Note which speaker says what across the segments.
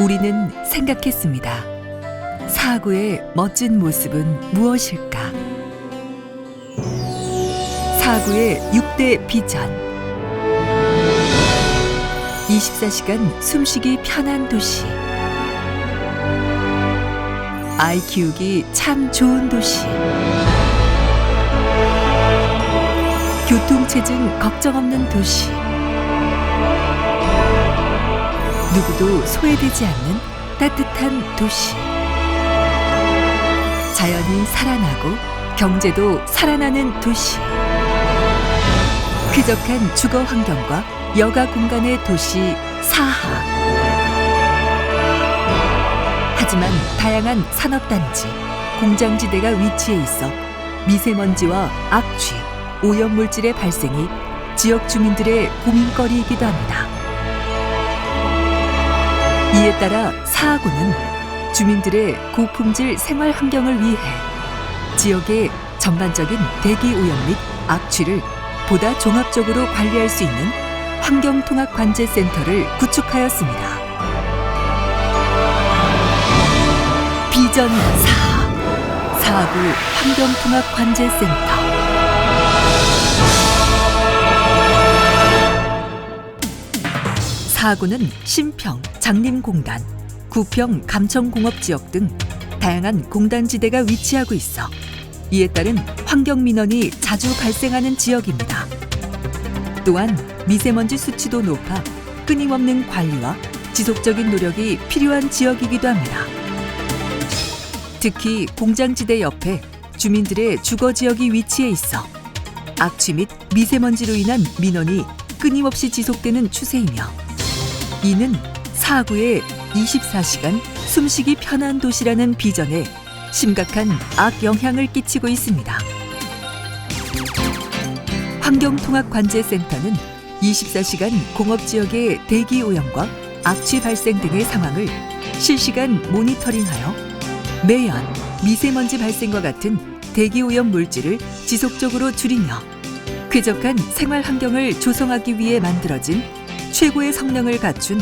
Speaker 1: 우리는 생각했습니다. 사구의 멋진 모습은 무엇일까? 사구의 6대 비전. 24시간 숨쉬기 편한 도시. 아이 키우기 참 좋은 도시. 교통체증 걱정 없는 도시. 누구도 소외되지 않는 따뜻한 도시. 자연이 살아나고 경제도 살아나는 도시. 쾌적한 주거 환경과 여가 공간의 도시 사하. 하지만 다양한 산업단지, 공장지대가 위치해 있어 미세먼지와 악취, 오염물질의 발생이 지역 주민들의 고민거리이기도 합니다. 이에 따라 사하구는 주민들의 고품질 생활 환경을 위해 지역의 전반적인 대기 오염 및 악취를 보다 종합적으로 관리할 수 있는 환경통합관제센터를 구축하였습니다. 비전 4 사하구 환경통합관제센터 사하구는 신평, 장림공단, 구평, 감청공업 지역 등 다양한 공단지대가 위치하고 있어 이에 따른 환경민원이 자주 발생하는 지역입니다. 또한 미세먼지 수치도 높아 끊임없는 관리와 지속적인 노력이 필요한 지역이기도 합니다. 특히 공장지대 옆에 주민들의 주거 지역이 위치해 있어 악취 및 미세먼지로 인한 민원이 끊임없이 지속되는 추세이며 이는 사구의 24시간 숨쉬기 편한 도시라는 비전에 심각한 악영향을 끼치고 있습니다. 환경통합관제센터는 24시간 공업지역의 대기 오염과 악취 발생 등의 상황을 실시간 모니터링하여 매연, 미세먼지 발생과 같은 대기 오염 물질을 지속적으로 줄이며 쾌적한 생활 환경을 조성하기 위해 만들어진 최고의 성능을 갖춘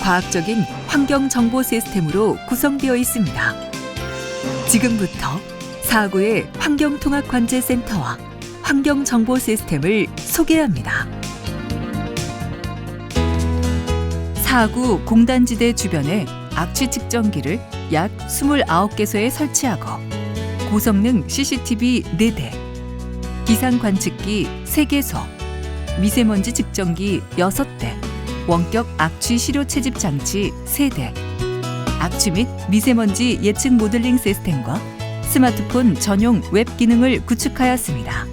Speaker 1: 과학적인 환경 정보 시스템으로 구성되어 있습니다. 지금부터 사구의 환경통합관제센터와 환경 정보 시스템을 소개합니다. 사구 공단지대 주변에 악취 측정기를 약 29개소에 설치하고 고성능 CCTV 4대, 기상 관측기 3개소, 미세먼지 측정기 6대, 원격 악취 시료 채집 장치 3대, 악취 및 미세먼지 예측 모델링 시스템과 스마트폰 전용 웹 기능을 구축하였습니다.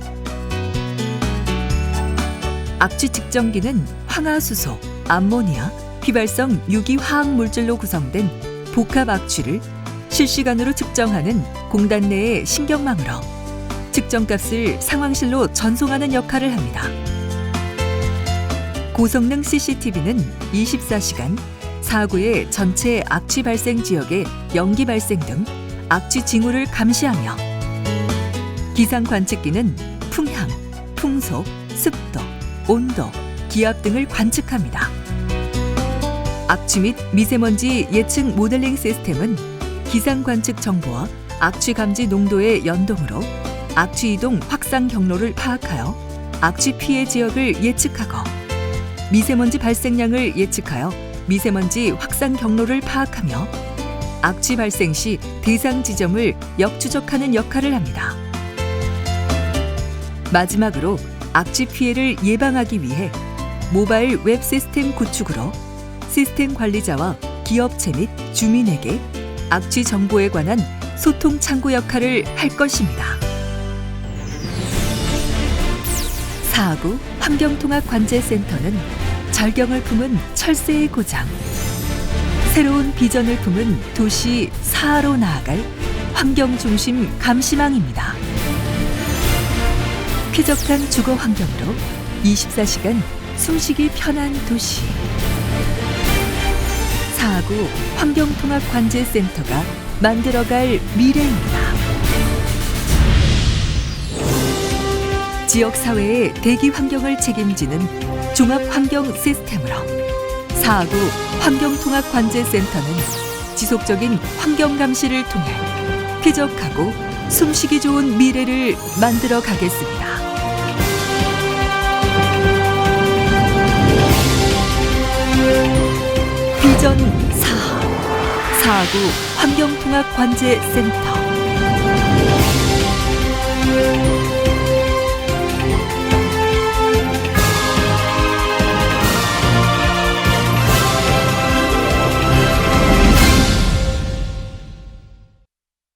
Speaker 1: 악취 측정기는 황화수소, 암모니아, 휘발성 유기 화학 물질로 구성된 복합 악취를 실시간으로 측정하는 공단 내의 신경망으로 측정값을 상황실로 전송하는 역할을 합니다. 고성능 CCTV는 24시간 사구의 전체 악취 발생 지역의 연기 발생 등 악취 징후를 감시하며 기상 관측기는 풍향, 풍속, 습도, 온도, 기압 등을 관측합니다. 악취 및 미세먼지 예측 모델링 시스템은 기상 관측 정보와 악취 감지 농도의 연동으로 악취 이동 확산 경로를 파악하여 악취 피해 지역을 예측하고 미세먼지 발생량을 예측하여 미세먼지 확산 경로를 파악하며 악취 발생 시 대상 지점을 역추적하는 역할을 합니다. 마지막으로 악취 피해를 예방하기 위해 모바일 웹 시스템 구축으로 시스템 관리자와 기업체 및 주민에게 악취 정보에 관한 소통 창구 역할을 할 것입니다. 사구 환경통합관제센터는 절경을 품은 철새의 고장, 새로운 비전을 품은 도시 사하로 나아갈 환경중심 감시망입니다. 쾌적한 주거 환경으로 24시간 숨쉬기 편한 도시. 사구 환경통합관제센터가 만들어갈 미래입니다. 지역 사회의 대기 환경을 책임지는 종합 환경 시스템으로 사하구 환경통합관제센터는 지속적인 환경 감시를 통해 쾌적하고 숨쉬기 좋은 미래를 만들어 가겠습니다. 비전 사하 사하구 환경통합관제센터